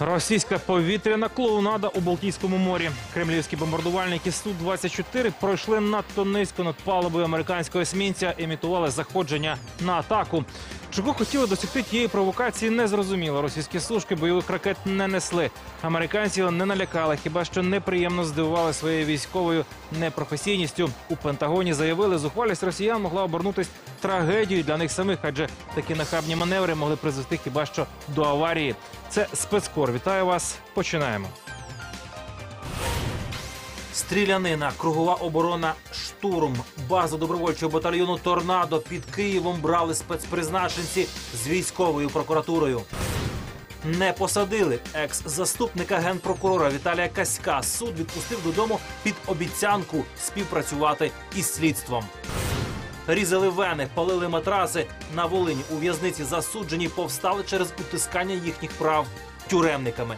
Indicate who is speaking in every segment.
Speaker 1: Російська повітряна клоунада у Балтійському морі. Кремлівські бомбардувальники Су-24 пройшли надто низько над палубою американського есмінця, імітували заходження на атаку. Чого хотіли досягти тієї провокації, не зрозуміло. Російські сушки бойових ракет не несли. Американці не налякали, хіба що неприємно здивували своєю військовою непрофесійністю. У Пентагоні заявили, зухвалість росіян могла обернутись трагедією для них самих, адже такі нахабні маневри могли призвести хіба що до аварії. Це спецкор. Вітаю вас. Починаємо. Стрілянина, кругова оборона, штурм, базу добровольчого батальйону Торнадо під Києвом брали спецпризначенці з військовою прокуратурою. Не посадили екс-заступника генпрокурора Віталія Каська. Суд відпустив додому під обіцянку співпрацювати із слідством. Різали вени, палили матраси. На Волині у в'язниці засуджені повстали через утискання їхніх прав тюремниками.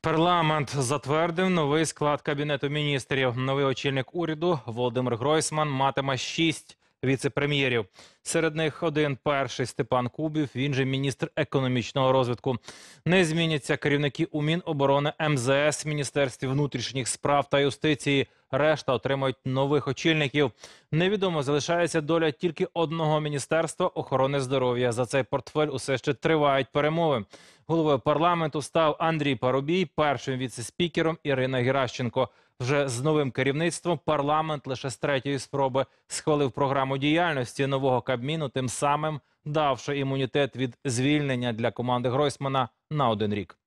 Speaker 1: Парламент затвердив новий склад кабінету міністрів. Новий очільник уряду Володимир Гройсман матиме шість віце-прем'єрів. Серед них один перший Степан Кубів. Він же міністр економічного розвитку. Не зміняться керівники у Міноборони, МЗС, Міністерстві внутрішніх справ та юстиції. Решта отримають нових очільників. Невідомо залишається доля тільки одного міністерства охорони здоров'я. За цей портфель усе ще тривають перемови. Головою парламенту став Андрій Парубій, першим віце-спікером Ірина Геращенко. Вже з новим керівництвом парламент лише з третьої спроби схвалив програму діяльності нового кабміну, тим самим давши імунітет від звільнення для команди Гройсмана на один рік.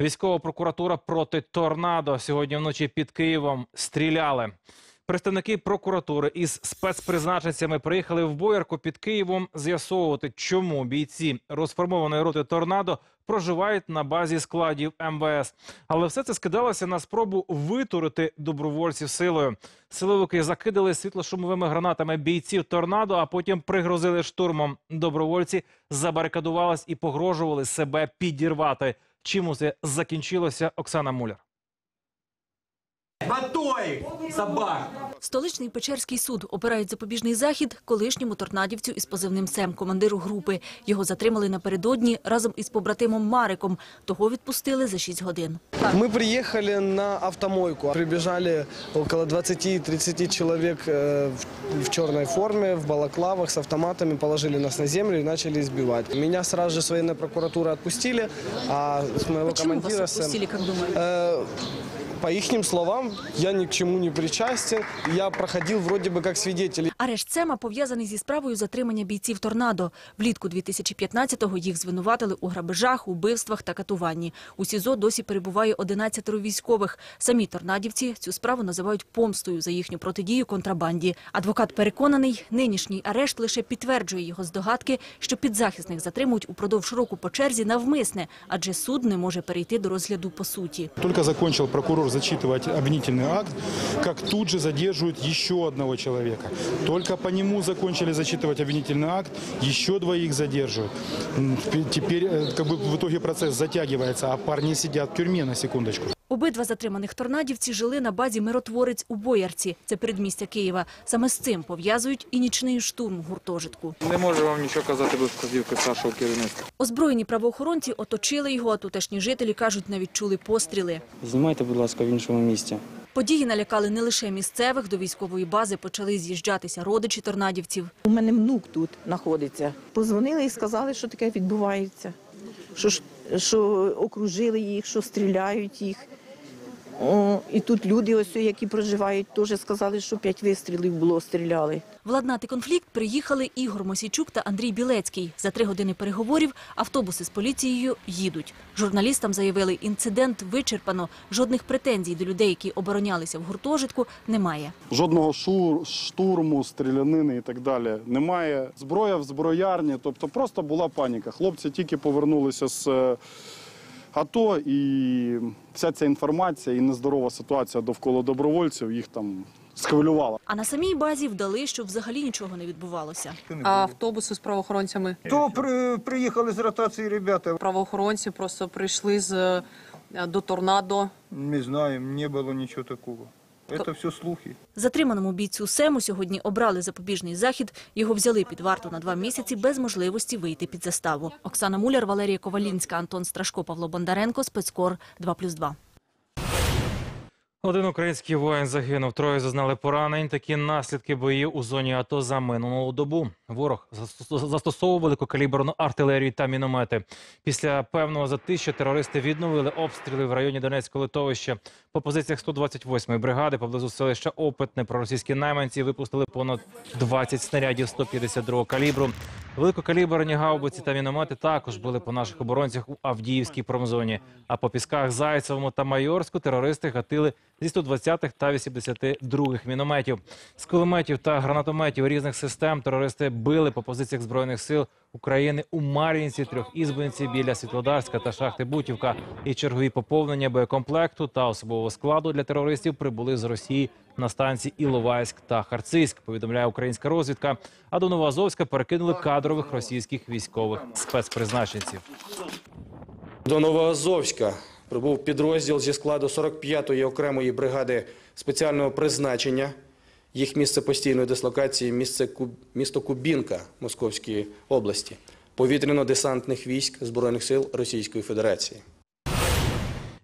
Speaker 1: Військова прокуратура проти торнадо сьогодні вночі під Києвом стріляли. Представники прокуратури із спецпризначенцями приїхали в Боярку під Києвом з'ясовувати, чому бійці розформованої роти торнадо проживають на базі складів МВС. Але все це скидалося на спробу витурити добровольців силою. Силовики закидали світлошумовими гранатами бійців торнадо, а потім пригрозили штурмом. Добровольці забарикадувались і погрожували себе підірвати. Чим усе закінчилося Оксана Муляр.
Speaker 2: Батой! Собак!
Speaker 3: Столичний Печерський суд обирають запобіжний захід колишньому торнадівцю із позивним СЕМ, командиру групи. Його затримали напередодні разом із побратимом Мариком. Того відпустили за 6 годин.
Speaker 4: Мы приехали на автомойку. Прибежали около 20-30 человек э, в, в черной форме, в балаклавах, с автоматами, положили нас на землю и начали избивать. Меня сразу же с военной прокуратуры отпустили, а с моего
Speaker 3: Почему вас
Speaker 4: командира... Сэм-
Speaker 3: отпустили, как думаете?
Speaker 4: Э, по их словам, я ни к чему не причастен. Я проходил вроде бы как свидетель.
Speaker 3: Арешт Сема пов'язаний зі справою затримання бійців торнадо. Влітку 2015-го їх звинуватили у грабежах, убивствах та катуванні. У СІЗО досі перебуває 11 військових. Самі торнадівці цю справу називають помстою за їхню протидію контрабанді. Адвокат переконаний, нинішній арешт лише підтверджує його здогадки, що підзахисних затримують упродовж року по черзі навмисне, адже суд не може перейти до розгляду по суті.
Speaker 5: Только закончил прокурор зачитывать обвинительный акт, как тут же задерживают еще одного человека. Только по нему закончили зачитывать обвинительный акт, еще двоих задерживают. М, Теперь э, как бы в итоге процесс затягивается, а парни сидят в тюрьме на секундочку.
Speaker 3: Обидва затриманих торнадівці жили на базі «Миротворець» у Боярці. Це передмістя Києва. Саме з цим пов'язують і нічний штурм гуртожитку.
Speaker 6: Не можу вам нічого казати без вказівки старшого керівництва.
Speaker 3: Озброєні правоохоронці оточили його, а тутешні жителі, кажуть, навіть чули постріли.
Speaker 7: Знімайте, будь ласка, в іншому місці.
Speaker 3: Події налякали не лише місцевих. До військової бази почали з'їжджатися родичі торнадівців.
Speaker 8: У мене внук тут знаходиться. Позвонили і сказали, що таке відбувається. Що, ж- що окружили їх, що стріляють їх. О, і тут люди, ось, які проживають, теж сказали, що п'ять вистрілів було, стріляли.
Speaker 3: Владнати конфлікт приїхали Ігор Мосійчук та Андрій Білецький. За три години переговорів автобуси з поліцією їдуть. Журналістам заявили, інцидент вичерпано. Жодних претензій до людей, які оборонялися в гуртожитку, немає.
Speaker 9: Жодного шур, штурму, стрілянини і так далі немає. Зброя в зброярні, тобто просто була паніка. Хлопці тільки повернулися з е, АТО, і вся ця інформація і нездорова ситуація довкола добровольців їх там схвилювала.
Speaker 3: А на самій базі вдали, що взагалі нічого не відбувалося.
Speaker 10: А автобуси з правоохоронцями?
Speaker 2: То при, приїхали з ротації ребята.
Speaker 10: Правоохоронці просто прийшли з е, до торнадо.
Speaker 2: Не знаю, не було нічого такого. Это все слухи.
Speaker 3: Затриманому бійцю Сему сьогодні обрали запобіжний захід. Його взяли під варту на два місяці без можливості вийти під заставу. Оксана Муляр, Валерія Ковалінська, Антон Страшко, Павло Бондаренко, Спецкор 2+,2.
Speaker 1: Один український воїн загинув, троє зазнали поранень. Такі наслідки боїв у зоні АТО за минулу добу. Ворог застос- застосовував великокаліберну артилерію та міномети. Після певного затища терористи відновили обстріли в районі Донецького литовища. По позиціях 128-ї бригади поблизу селища Опитне проросійські найманці випустили понад 20 снарядів 152-го калібру. Великокаліберні гаубиці та міномети також були по наших оборонцях у Авдіївській промзоні. А по пісках Зайцевому та Майорську терористи гатили зі 120-х та 82-х мінометів. З кулеметів та гранатометів різних систем терористи били по позиціях збройних сил України у Мар'їнці, Трьохізбинці, біля Світлодарська та шахти Бутівка. І чергові поповнення боєкомплекту та особового складу для терористів прибули з Росії на станції Іловайськ та Харцизьк. Повідомляє українська розвідка. А до Новоазовська перекинули кадрових російських військових спецпризначенців.
Speaker 11: До Новоазовська прибув підрозділ зі складу 45-ї окремої бригади спеціального призначення. Їх місце постійної дислокації місце місто Кубінка Московської області, повітряно-десантних військ Збройних сил Російської Федерації.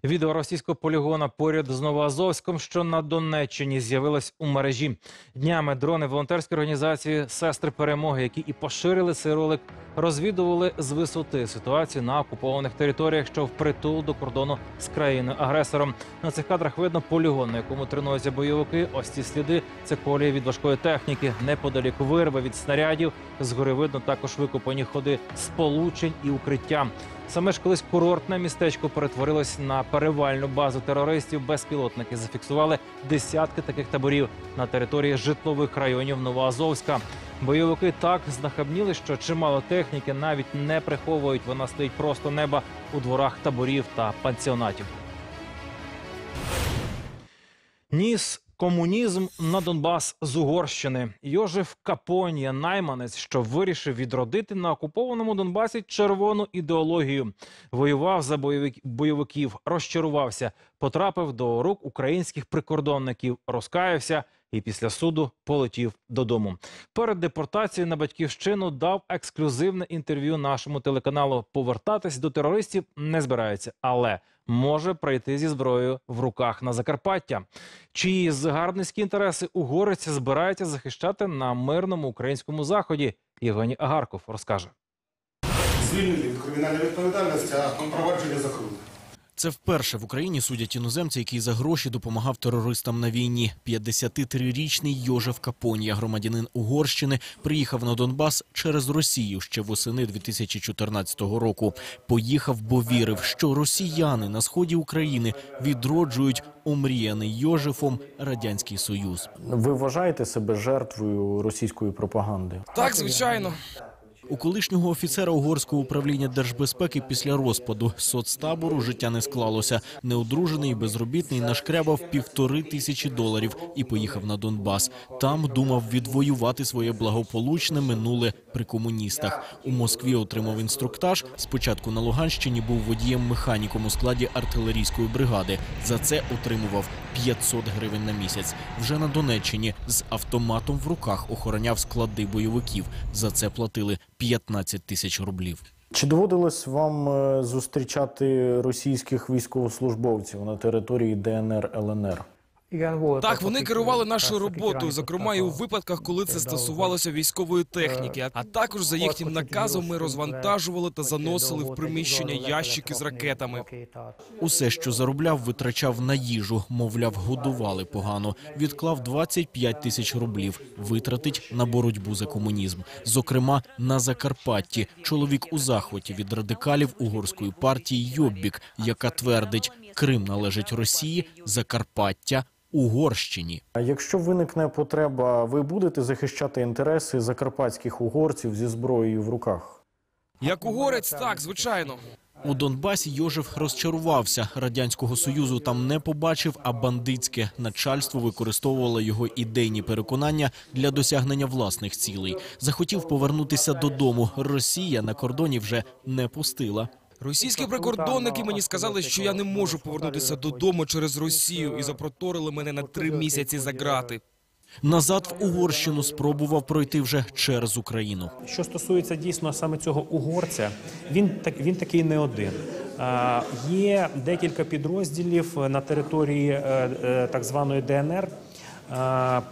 Speaker 1: Відео російського полігона поряд з Новоазовськом, що на Донеччині з'явилось у мережі. Днями дрони волонтерської організації Сестри перемоги, які і поширили цей ролик, розвідували з висоти ситуацію на окупованих територіях, що впритул до кордону з країною агресором. На цих кадрах видно полігон, на якому тренуються бойовики. Ось ці сліди це колії від важкої техніки. Неподалік вирви від снарядів. Згори видно також викопані ходи сполучень і укриття. Саме ж колись курортне містечко перетворилось на перевальну базу терористів. Безпілотники зафіксували десятки таких таборів на території житлових районів Новоазовська. Бойовики так знахабніли, що чимало техніки навіть не приховують. Вона стоїть просто неба у дворах таборів та пансіонатів. Ніс комунізм на Донбас з Угорщини. Йожеф Капонія, найманець, що вирішив відродити на окупованому Донбасі червону ідеологію. Воював за бойовик- бойовиків, розчарувався, потрапив до рук українських прикордонників, розкаявся і після суду полетів додому. Перед депортацією на батьківщину дав ексклюзивне інтерв'ю нашому телеканалу. Повертатись до терористів не збирається, але може прийти зі зброєю в руках на Закарпаття. Чиї загарбницькі інтереси угорець збирається захищати на мирному українському заході? Євгеній Агарков розкаже.
Speaker 12: Звільнення від кримінальної відповідальності, а провадження закрили.
Speaker 13: Це вперше в Україні судять іноземця, який за гроші допомагав терористам на війні. 53-річний Йожеф Капонія, громадянин Угорщини, приїхав на Донбас через Росію ще восени 2014 року. Поїхав, бо вірив, що росіяни на сході України відроджують омріяний Йожефом радянський союз.
Speaker 14: Ви вважаєте себе жертвою російської пропаганди?
Speaker 13: Так, звичайно. У колишнього офіцера угорського управління держбезпеки після розпаду соцтабору життя не склалося. Неодружений і безробітний нашкрябав півтори тисячі доларів і поїхав на Донбас. Там думав відвоювати своє благополучне минуле при комуністах. У Москві отримав інструктаж. Спочатку на Луганщині був водієм-механіком у складі артилерійської бригади. За це отримував 500 гривень на місяць. Вже на Донеччині з автоматом в руках охороняв склади бойовиків. За це платили 15 тисяч рублів.
Speaker 14: Чи доводилось вам е, зустрічати російських військовослужбовців на території ДНР ЛНР?
Speaker 15: Так, вони керували нашою роботою, зокрема і у випадках, коли це стосувалося військової техніки. А також за їхнім наказом ми розвантажували та заносили в приміщення ящики з ракетами.
Speaker 13: Усе, що заробляв, витрачав на їжу. Мовляв, годували погано. Відклав 25 тисяч рублів. Витратить на боротьбу за комунізм. Зокрема, на Закарпатті. Чоловік у захваті від радикалів угорської партії Йоббік, яка твердить, Крим належить Росії, Закарпаття Угорщині.
Speaker 14: А якщо виникне потреба, ви будете захищати інтереси закарпатських угорців зі зброєю в руках?
Speaker 15: Як угорець, так, звичайно.
Speaker 13: У Донбасі Йожеф розчарувався. Радянського союзу там не побачив, а бандитське начальство використовувало його ідейні переконання для досягнення власних цілей. Захотів повернутися додому. Росія на кордоні вже не пустила.
Speaker 15: Російські прикордонники мені сказали, що я не можу повернутися додому через Росію і запроторили мене на три місяці за ґрати.
Speaker 13: Назад в Угорщину спробував пройти вже через Україну.
Speaker 16: Що стосується дійсно саме цього угорця, він так він такий не один. А, Є декілька підрозділів на території е, е, так званої ДНР.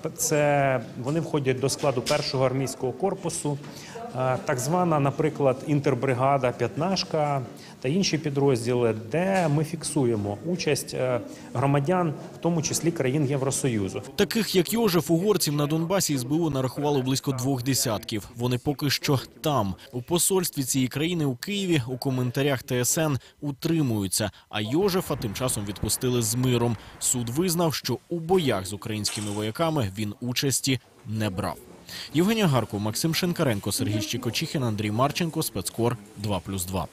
Speaker 16: П- Це вони входять до складу першого армійського корпусу. Так звана, наприклад, інтербригада П'ятнашка та інші підрозділи, де ми фіксуємо участь е, громадян, в тому числі країн Євросоюзу.
Speaker 13: Таких як Йожеф, угорців на Донбасі СБУ нарахувало близько двох десятків. Вони поки що там. У посольстві цієї країни у Києві у коментарях ТСН утримуються. А Йожефа тим часом відпустили з миром. Суд визнав, що у боях з українськими вояками він участі не брав. Євгенія Гарков, Максим Шинкаренко, Сергій Щекочихін, Андрій Марченко, спецкор 2+,2.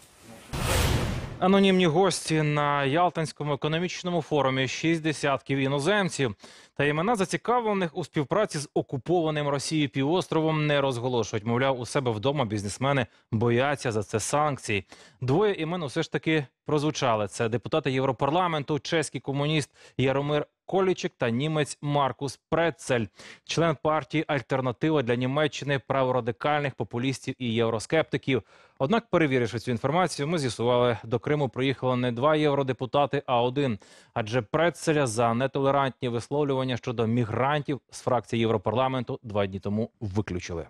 Speaker 1: Анонімні гості на Ялтинському економічному форумі шість десятків іноземців та імена зацікавлених у співпраці з окупованим Росією півостровом не розголошують. Мовляв, у себе вдома бізнесмени бояться за це санкцій. Двоє імен усе ж таки прозвучали. Це депутати Європарламенту, чеський комуніст Яромир Колічик та німець Маркус Прецель, член партії Альтернатива для Німеччини праворадикальних популістів і євроскептиків. Однак, перевіривши цю інформацію, ми з'ясували, до Криму приїхало не два євродепутати, а один. Адже Прецеля за нетолерантні висловлювання щодо мігрантів з фракції Європарламенту два дні тому виключили.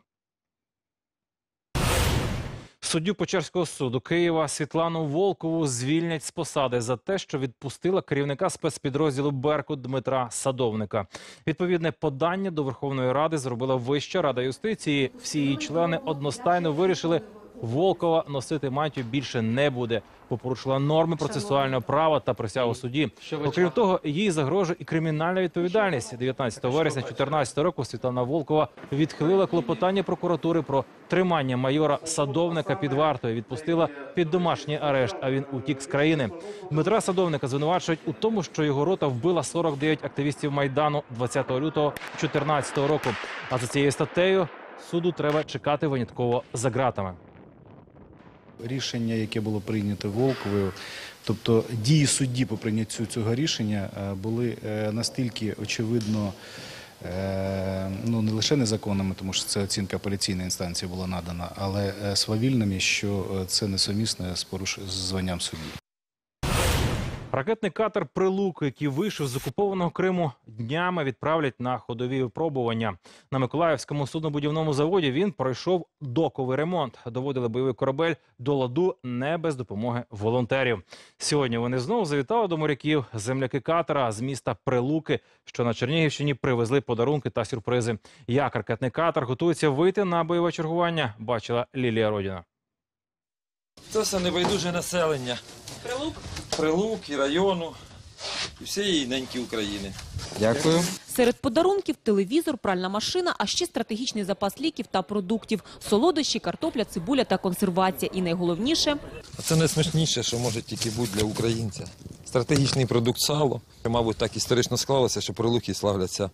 Speaker 1: Суддю Печерського суду Києва Світлану Волкову звільнять з посади за те, що відпустила керівника спецпідрозділу Беркут Дмитра Садовника. Відповідне подання до Верховної Ради зробила Вища рада юстиції. Всі її члени одностайно вирішили. Волкова носити мантію більше не буде, бо порушила норми процесуального права та присягу суді. Окрім того, їй загрожує і кримінальна відповідальність. 19 вересня 2014 року Світлана Волкова відхилила клопотання прокуратури про тримання майора садовника під вартою. Відпустила під домашній арешт. А він утік з країни. Дмитра Садовника звинувачують у тому, що його рота вбила 49 активістів майдану 20 лютого 2014 року. А за цією статтею суду треба чекати винятково за ґратами.
Speaker 17: Рішення, яке було прийнято Волковою, тобто дії судді по прийняттю цього рішення е, були е, настільки очевидно е, ну не лише незаконними, тому що це оцінка апеляційної інстанції була надана, але свавільними, що це несумісно з з званням судді.
Speaker 1: Ракетний катер Прилук, який вийшов з окупованого Криму, днями відправлять на ходові випробування. На Миколаївському суднобудівному заводі він пройшов доковий ремонт. Доводили бойовий корабель до ладу не без допомоги волонтерів. Сьогодні вони знову завітали до моряків. Земляки катера з міста Прилуки, що на Чернігівщині привезли подарунки та сюрпризи. Як ракетний катер готується вийти на бойове чергування, бачила Лілія Родіна.
Speaker 18: Це все небайдуже населення.
Speaker 19: Прилук?
Speaker 18: Прилук і району, і всієї неньки України.
Speaker 20: Дякую.
Speaker 21: Серед подарунків телевізор, пральна машина, а ще стратегічний запас ліків та продуктів, солодощі, картопля, цибуля та консервація. І найголовніше
Speaker 18: А це найсмачніше, що може тільки бути для українця. Стратегічний продукт сало. Мабуть, так історично склалося, що прилуки славляться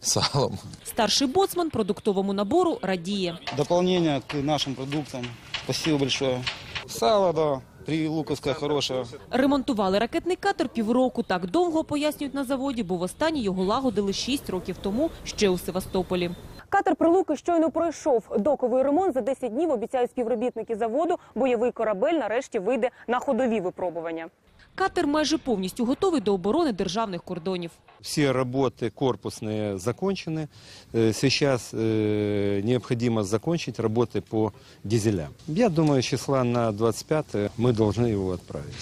Speaker 18: салом.
Speaker 21: старший боцман продуктовому набору радіє.
Speaker 22: Дополнение к нашим продуктам. Спасибо большое. Сало, да, прилуковское хороша.
Speaker 21: Ремонтували ракетний катер півроку. Так довго пояснюють на заводі, бо востаннє його лагодили 6 років тому ще у Севастополі.
Speaker 23: Катер Прилуки щойно пройшов доковий ремонт. За 10 днів обіцяють співробітники заводу. Бойовий корабель нарешті вийде на ходові випробування.
Speaker 21: Катер майже повністю готовий до оборони державних кордонів.
Speaker 8: Все работы корпусные закончены. Э, Сейчас э, необходимо закончить работы по дизелям. Я думаю, числа на 25 мы должны его отправить.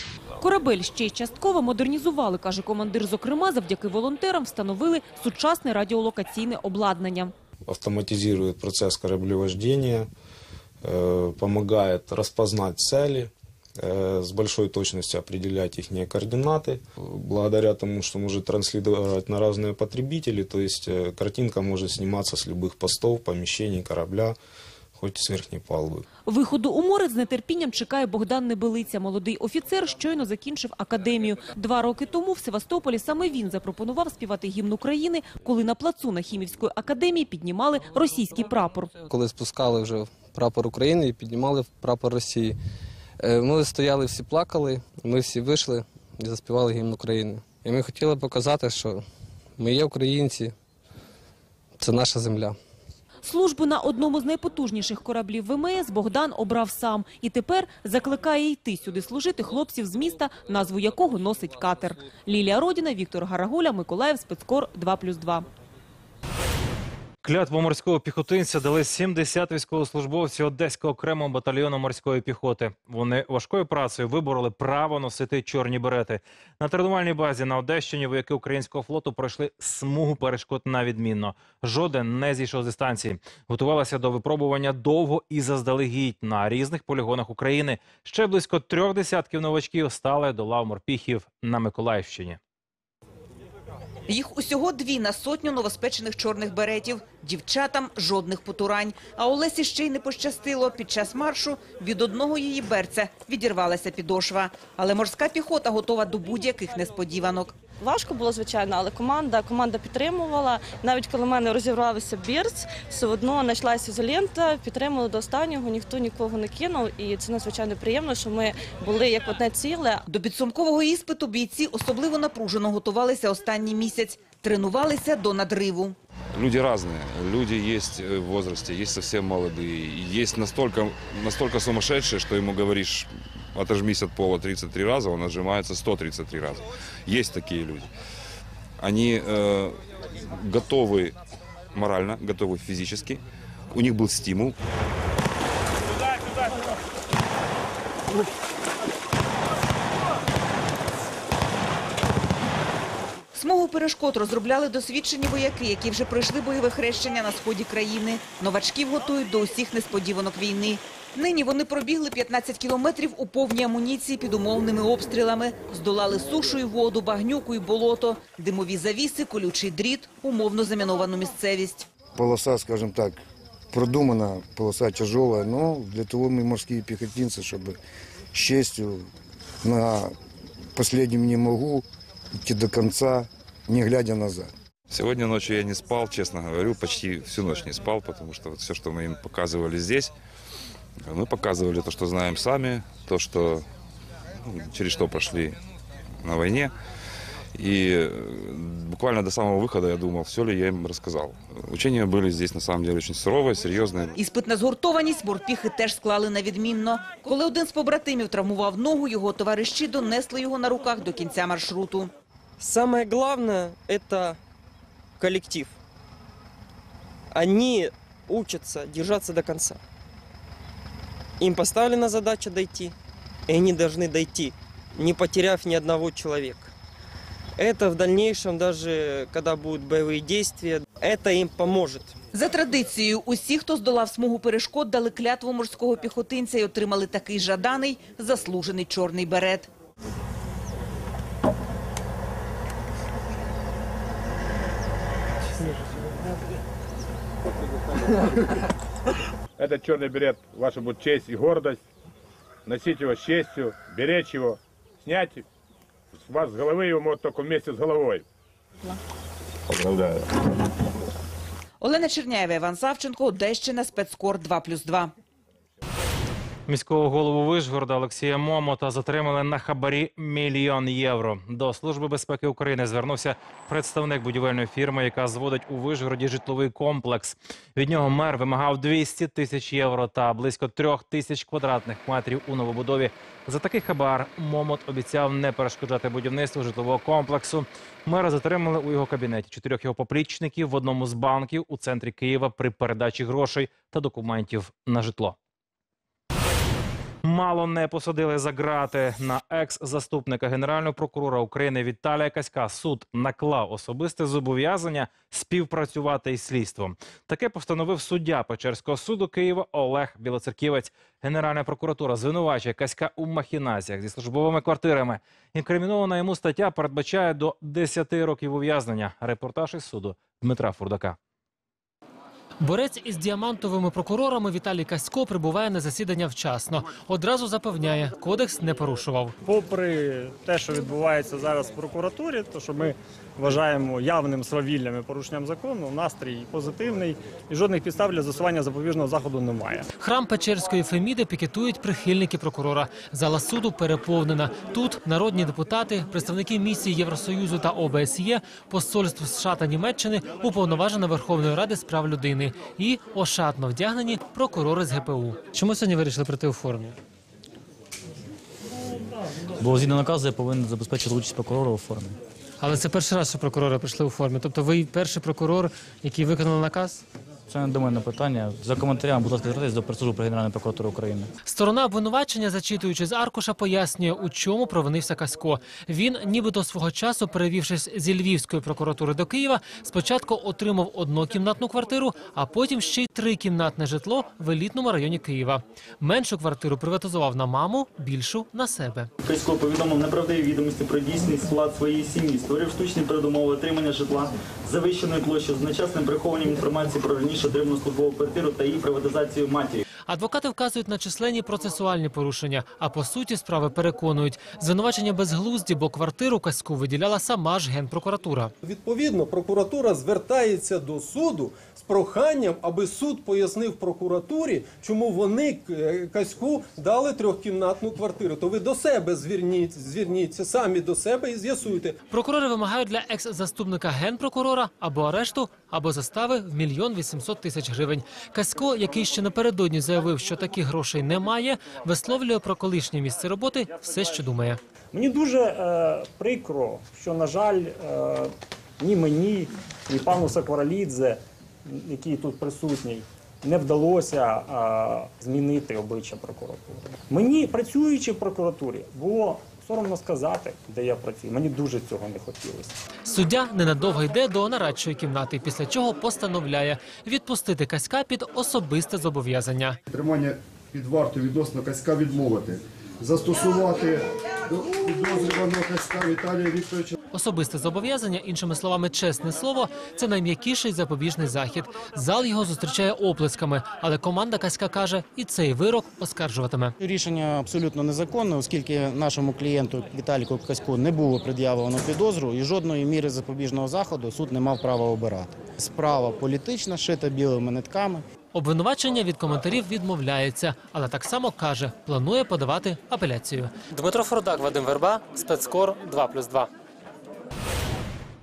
Speaker 21: Корабель ще й частково модернізували, каже командир. Зокрема, завдяки волонтерам встановили сучасне радіолокаційне обладнання.
Speaker 24: автоматизирует процесс кораблевождения, э, помогает распознать цели, э, с большой точностью определять их координаты. Благодаря тому, что может транслировать на разные потребители, то есть э, картинка может сниматься с любых постов, помещений корабля, хоть с верхней палубы.
Speaker 21: Виходу у море з нетерпінням чекає Богдан Небелиця. Молодий офіцер щойно закінчив академію. Два роки тому в Севастополі саме він запропонував співати гімн України, коли на плацу на Хімівської академії піднімали російський прапор.
Speaker 4: коли спускали вже прапор України і піднімали прапор Росії.
Speaker 25: Е, Ми стояли, всі плакали, ми всі вийшли і заспівали гімн України. І ми хотіли показати, що ми є українці, це наша земля.
Speaker 21: Службу на одному з найпотужніших кораблів ВМС Богдан обрав сам і тепер закликає йти сюди служити хлопців з міста, назву якого носить катер. Лілія Родіна, Віктор Гарагуля, Миколаїв, спецкор 2+,2.
Speaker 1: Клятву морського піхотинця дали 70 військовослужбовців Одеського окремого батальйону морської піхоти. Вони важкою працею вибороли право носити чорні берети. На тренувальній базі на Одещині вояки українського флоту пройшли смугу перешкод на відмінно. Жоден не зійшов зі станції. Готувалися до випробування довго і заздалегідь на різних полігонах України. Ще близько трьох десятків новачків стали до лав морпіхів на Миколаївщині.
Speaker 26: Їх усього дві на сотню новоспечених чорних беретів. Дівчатам жодних потурань. А Олесі ще й не пощастило. Під час маршу від одного її берця відірвалася підошва. Але морська піхота готова до будь-яких несподіванок.
Speaker 27: Важко було, звичайно, але команда, команда підтримувала. Навіть коли в мене розірвався бірц, все одно знайшлася ізолента, підтримали до останнього, ніхто нікого не кинув. І це надзвичайно приємно, що ми були як одне ціле.
Speaker 26: До підсумкового іспиту бійці особливо напружено готувалися останній місяць Тренувалися до надриву.
Speaker 28: Люди разные. Люди есть э, в возрасте, есть совсем молодые. Есть настолько, настолько сумасшедшие, что ему говоришь, отожмись от пола 33 раза, он отжимается 133 раза. Есть такие люди. Они э, готовы морально, готовы физически. У них был стимул.
Speaker 26: Смугу перешкод розробляли досвідчені вояки, які вже пройшли бойове хрещення на сході країни. Новачків готують до усіх несподіванок війни. Нині вони пробігли 15 кілометрів у повній амуніції під умовними обстрілами. Здолали сушу і воду, багнюку і болото, димові завіси, колючий дріт, умовно заміновану місцевість.
Speaker 29: Полоса, скажем так, продумана, полоса тяжелая, но для того мы морские пехотинцы, чтобы с честью на последнем не могу идти до конца, не глядя назад.
Speaker 28: Сегодня ночью я не спал, честно говорю, почти всю ночь не спал, потому что вот все, что мы им показывали здесь, мы показывали то, что знаем сами, то, что ну, через что прошли на войне. И э, буквально до самого выхода я думал, все ли я им рассказал. Учения были здесь на самом деле очень суровые, серьезные.
Speaker 26: Іспит на згуртованість морпіхи теж склали на відмінно. Коли один з побратимів травмував ногу, його товариші донесли його на руках до кінця маршруту.
Speaker 27: Самое главное – это коллектив. Они учатся держаться до конца. Им поставлена задача дойти, и они должны дойти, не потеряв ни одного человека. Это в дальнейшем, даже когда будут боевые действия, это им поможет.
Speaker 26: За традицією, усі, хто здолав смугу перешкод, дали клятву морського піхотинця і отримали такий жаданий, заслужений чорний берет.
Speaker 30: Этот черный берет ваша будет честь и гордость. Носить его с честью, беречь его, снять с вас с головы его могут только вместе с головой. Поздравляю.
Speaker 26: Олена Черняєва, Іван Савченко, Одещина, спецкор 2+,2.
Speaker 1: Міського голову Вишгорода Олексія Момота затримали на хабарі мільйон євро. До Служби безпеки України звернувся представник будівельної фірми, яка зводить у Вишгороді житловий комплекс. Від нього мер вимагав 200 тисяч євро та близько трьох тисяч квадратних метрів у новобудові. За такий хабар Момот обіцяв не перешкоджати будівництву житлового комплексу. Мера затримали у його кабінеті чотирьох його поплічників в одному з банків у центрі Києва при передачі грошей та документів на житло. Мало не посадили за грати на екс-заступника генерального прокурора України Віталія Каська. Суд наклав особисте зобов'язання співпрацювати із слідством. Таке постановив суддя Печерського суду Києва Олег Білоцерківець. Генеральна прокуратура звинувачує Каська у махінаціях зі службовими квартирами. Інкримінована йому стаття передбачає до 10 років ув'язнення. Репортаж із суду Дмитра Фурдака.
Speaker 31: Борець із діамантовими прокурорами Віталій Касько прибуває на засідання вчасно. Одразу запевняє, кодекс не порушував.
Speaker 16: Попри те, що відбувається зараз в прокуратурі, то що ми
Speaker 32: вважаємо явним свавіллям і порушенням закону. Настрій позитивний і жодних підстав для застосування запобіжного заходу немає.
Speaker 31: Храм Печерської Феміди пікетують прихильники прокурора. Зала суду переповнена. Тут народні депутати, представники місії Євросоюзу та ОБСЄ, посольств США та Німеччини, уповноважена Верховної Ради з прав людини і ошатно вдягнені прокурори з ГПУ. Чому сьогодні вирішили прийти у формі?
Speaker 33: Бо згідно наказу я повинен забезпечити участь прокурора у формі.
Speaker 31: Але це перший раз, що прокурори прийшли у формі. Тобто ви перший прокурор, який виконав наказ?
Speaker 33: Це не до мене питання. За коментарями, будь ласка, звертайтесь до прес-служби Генеральної прокуратури України.
Speaker 31: Сторона обвинувачення, зачитуючи з аркуша, пояснює, у чому провинився Касько. Він, нібито свого часу, перевівшись зі Львівської прокуратури до Києва, спочатку отримав однокімнатну квартиру, а потім ще й трикімнатне житло в елітному районі Києва. Меншу квартиру приватизував на маму, більшу на себе.
Speaker 34: Касько повідомив неправдиві відомості про дійсний склад своєї сім'ї, створив штучні передумови отримання житла, завищеної площі з одночасним прихованням інформації про раніше отриману службову квартиру та її приватизацію матірі.
Speaker 31: Адвокати вказують на численні процесуальні порушення, а по суті справи переконують. Звинувачення безглузді, бо квартиру Каську виділяла сама ж генпрокуратура.
Speaker 35: Відповідно, прокуратура звертається до суду проханням, аби суд пояснив прокуратурі, чому вони е, Каську дали трьохкімнатну квартиру. То ви до себе зверніть, зверніться самі до себе і з'ясуйте.
Speaker 31: Прокурори вимагають для екс-заступника генпрокурора або арешту, або застави в мільйон вісімсот тисяч гривень. Касько, який ще напередодні заявив, що таких грошей немає, висловлює про колишнє місце роботи все, що думає.
Speaker 16: Мені дуже е, прикро, що, на жаль, е, ні мені, ні пану Сакваралідзе, який тут присутній, не вдалося е, змінити обличчя прокуратури. Мені, працюючи в прокуратурі, було соромно сказати, де я працюю. Мені дуже цього не хотілося.
Speaker 31: Суддя ненадовго йде до нарадчої кімнати, після чого постановляє відпустити Каська під особисте зобов'язання.
Speaker 36: Тримання під вартою відносно Каська відмовити. Застосувати до підозрюваного Каська Віталія Вікторовича
Speaker 31: Особисте зобов'язання, іншими словами, чесне слово, це найм'якіший запобіжний захід. Зал його зустрічає оплесками, але команда Каська каже, і цей вирок оскаржуватиме.
Speaker 22: Рішення абсолютно незаконне, оскільки нашому клієнту Віталіку Каську не було пред'явлено підозру і жодної міри запобіжного заходу суд не мав права обирати. Справа політична, шита білими нитками.
Speaker 31: Обвинувачення від коментарів відмовляється, але так само каже, планує подавати апеляцію. Дмитро Фордак, Вадим Верба, спецкор 2+,2.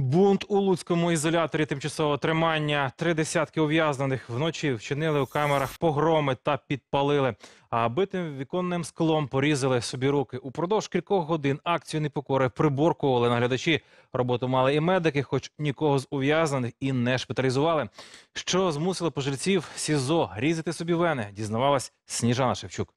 Speaker 1: Бунт у луцькому ізоляторі тимчасового тримання. Три десятки ув'язнених вночі вчинили у камерах погроми та підпалили. А битим віконним склом порізали собі руки. Упродовж кількох годин акцію непокори приборкували наглядачі. Роботу мали і медики, хоч нікого з ув'язнених і не шпиталізували. Що змусило пожильців СІЗО різати собі вени, дізнавалась Сніжана Шевчук.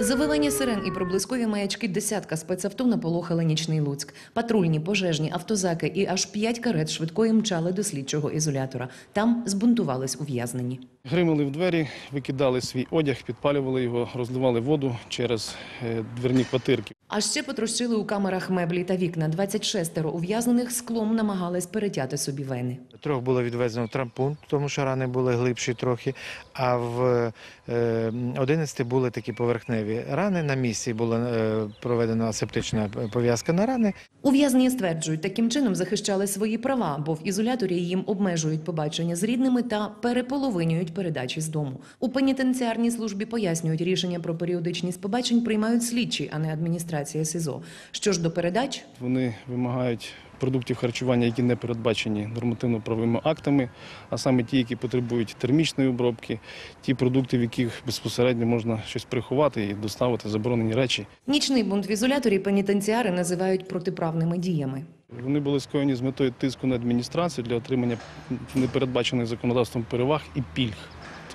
Speaker 37: Завивання сирен і проблискові маячки десятка спецавто наполохали нічний Луцьк. Патрульні, пожежні, автозаки і аж п'ять карет швидкої мчали до слідчого ізолятора. Там збунтувались ув'язнені.
Speaker 38: Гримили в двері, викидали свій одяг, підпалювали його, розливали воду через е, дверні квартирки.
Speaker 37: А ще потрощили у камерах меблі та вікна. 26 ув'язнених склом намагались перетяти собі вени.
Speaker 39: Трьох було відвезено в травмпункт, тому що рани були глибші трохи. А в е, 11 були такі поверхневі рани. На місці була е, проведена асептична пов'язка на рани.
Speaker 37: Ув'язнені стверджують, таким чином захищали свої права, бо в ізоляторі їм обмежують побачення з рідними та переполовинюють передачі з дому. У пенітенціарній службі пояснюють, рішення про періодичність побачень приймають слідчі, а не адміністрація СІЗО. Що ж до передач,
Speaker 38: Вони вимагають продуктів харчування, які не передбачені нормативно-правовими актами, а саме ті, які потребують термічної обробки, ті продукти, в яких безпосередньо можна щось приховати і доставити заборонені речі.
Speaker 37: нічний бунт в ізоляторі пенітенціари називають протиправними діями.
Speaker 38: Вони були скоєні з метою тиску на адміністрацію для отримання непередбачених законодавством переваг і пільг.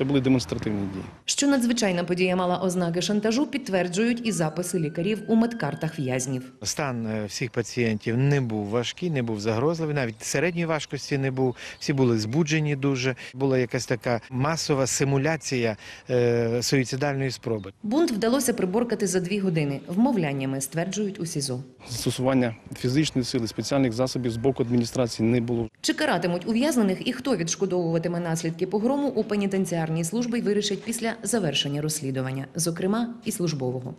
Speaker 38: Це були демонстративні дії.
Speaker 37: Що надзвичайна подія мала ознаки шантажу, підтверджують і записи лікарів у медкартах в'язнів.
Speaker 39: Стан е, всіх пацієнтів не був важкий, не був загрозливий, навіть середньої важкості не був. Всі були збуджені дуже. Була якась така масова симуляція е, суїцидальної спроби.
Speaker 37: Бунт вдалося приборкати за дві години вмовляннями, стверджують у СІЗО.
Speaker 38: Застосування фізичної сили, спеціальних засобів з боку адміністрації не було.
Speaker 37: Чи каратимуть ув'язнених і хто відшкодовуватиме наслідки погрому у пенітенціарній пенітенціарні служби вирішать після завершення розслідування, зокрема і службового.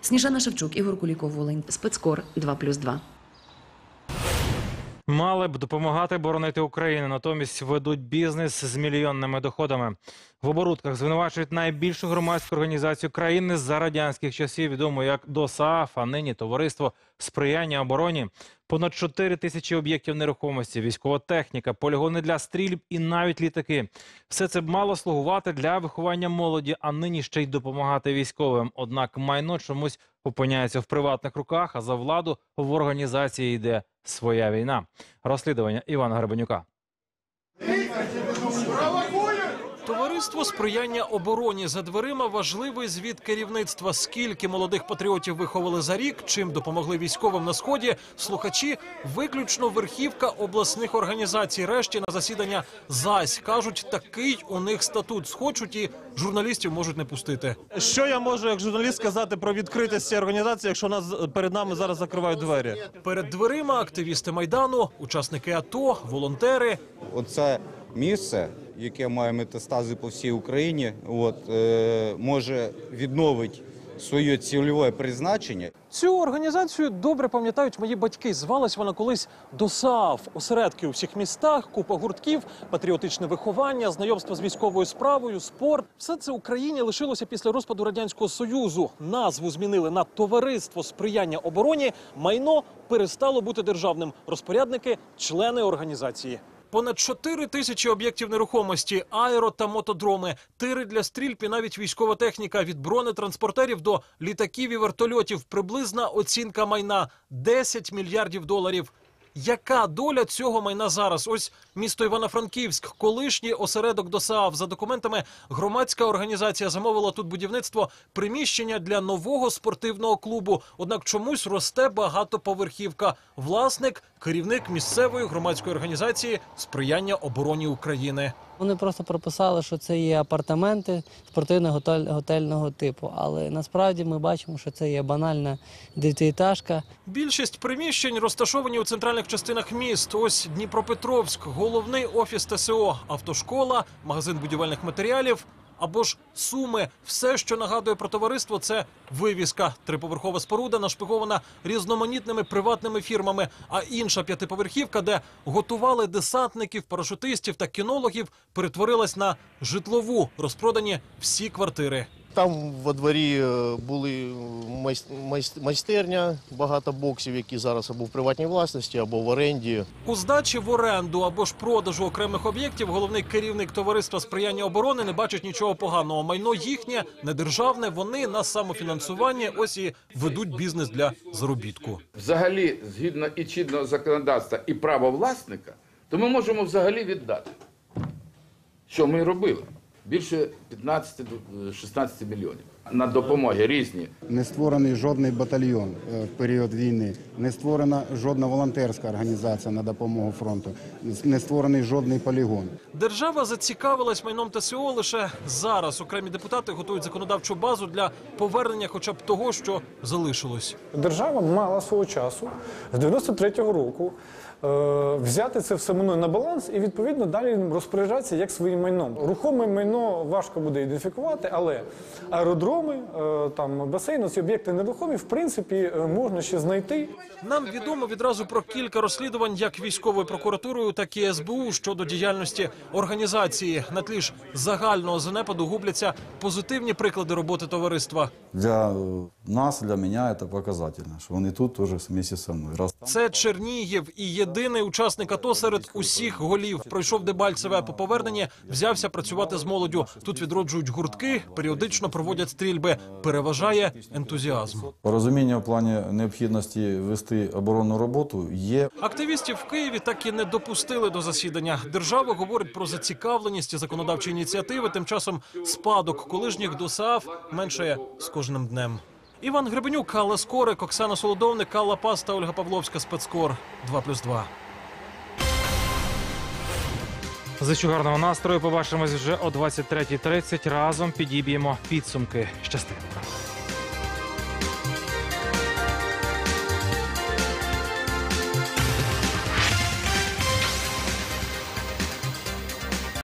Speaker 37: Сніжана Шевчук, Ігор Куліков, Волинь, спецкор 2+,2.
Speaker 1: Мали б допомагати боронити Україну, натомість ведуть бізнес з мільйонними доходами. В оборудках звинувачують найбільшу громадську організацію країни за радянських часів, відому як ДОСААФ, а нині товариство сприяння обороні. Понад 4 тисячі об'єктів нерухомості, військова техніка, полігони для стрільб і навіть літаки. Все це б мало слугувати для виховання молоді, а нині ще й допомагати військовим. Однак майно чомусь опиняється в приватних руках, а за владу в організації йде своя війна. Розслідування Івана Гребенюка.
Speaker 40: Товариство сприяння обороні за дверима важливий звіт керівництва. Скільки молодих патріотів виховали за рік, чим допомогли військовим на сході. Слухачі виключно верхівка обласних організацій. Решті на засідання зась кажуть, такий у них статут. Схочуть і журналістів можуть не пустити.
Speaker 41: Що я можу як журналіст сказати про відкритість цієї організації, якщо нас перед нами зараз закривають двері?
Speaker 40: Перед дверима активісти майдану, учасники АТО, волонтери.
Speaker 42: Оце місце, яке має метастази по всій Україні, от, е, може відновити своє цільове призначення.
Speaker 40: Цю організацію добре пам'ятають мої батьки. Звалась вона колись ДОСААФ. Осередки у всіх містах, купа гуртків, патріотичне виховання, знайомство з військовою справою, спорт. Все це Україні лишилося після розпаду радянського союзу. Назву змінили на товариство сприяння обороні. Майно перестало бути державним. Розпорядники члени організації. Понад 4 тисячі об'єктів нерухомості, аеро та мотодроми, тири для стрільб і навіть військова техніка від бронетранспортерів до літаків і вертольотів. Приблизна оцінка майна 10 мільярдів доларів. Яка доля цього майна зараз? Ось місто Івано-Франківськ, колишній осередок ДОСААФ. За документами громадська організація замовила тут будівництво приміщення для нового спортивного клубу. Однак чомусь росте багатоповерхівка. Власник, керівник місцевої громадської організації сприяння обороні України.
Speaker 43: Вони просто прописали, що це є апартаменти спортивно-готельного типу. Але насправді ми бачимо, що це є банальна дев'ятиэтажка.
Speaker 40: Більшість приміщень розташовані у центральних частинах міст. Ось Дніпропетровськ, головний офіс ТСО, автошкола, магазин будівельних матеріалів. Або ж суми, все, що нагадує про товариство, це вивіска. Триповерхова споруда нашпигована різноманітними приватними фірмами. А інша п'ятиповерхівка, де готували десантників, парашутистів та кінологів, перетворилась на житлову, розпродані всі квартири.
Speaker 41: Там во дворі е, були майс- майс- майстерня, багато боксів, які зараз або в приватній власності, або в оренді.
Speaker 40: У здачі в оренду або ж продажу окремих об'єктів головний керівник товариства сприяння оборони не бачить нічого поганого. Майно їхнє недержавне. Вони на самофінансуванні. Ось і ведуть бізнес для заробітку.
Speaker 44: взагалі, згідно і чинного законодавства і права власника, то ми можемо взагалі віддати. Що ми робили? Більше 15-16 мільйонів на допомоги різні.
Speaker 45: Не створений жодний батальйон е, в період війни, не створена жодна волонтерська організація на допомогу фронту, не створений жодний полігон.
Speaker 40: Держава зацікавилась майном ТСО лише зараз. Окремі депутати готують законодавчу базу для повернення, хоча б того, що залишилось.
Speaker 23: Держава мала свого часу з 93-го року е, взяти це все майно на баланс і відповідно далі розпоряджатися як своїм майном. Рухоме майно важко буде ідентифікувати, але аеродроми, е, там басейни, ці об'єкти нерухомі, в принципі, е, можна ще знайти.
Speaker 40: Нам відомо відразу про кілька розслідувань, як військовою прокуратурою, так і СБУ щодо діяльності організації. На тлі ж загального занепаду губляться позитивні приклади роботи товариства.
Speaker 46: Для нас, для меня это показательно, что они тут тоже вместе со. Раз
Speaker 40: Це Чернігів і єдиний учасник АТО серед усіх голів. Пройшов Дебальцеве по поверненні, взявся працювати з молоддю. Тут відроджують гуртки, періодично проводять стрільби. Переважає ентузіазм.
Speaker 46: порозуміння в плані необхідності вести оборонну роботу є.
Speaker 40: Активістів в Києві так і не допустили до засідання. Держава говорить про зацікавленість і законодавчі ініціативи. Тим часом спадок колишніх ДОСААФ меншає з кожним днем. Іван Гребенюк, Алла Скорик, Оксана Солодовник, Алла Пас та Ольга Павловська. Спецкор 2+,2.
Speaker 1: Зичу гарного настрою. Побачимось вже о 23.30. Разом підіб'ємо підсумки. Щасти.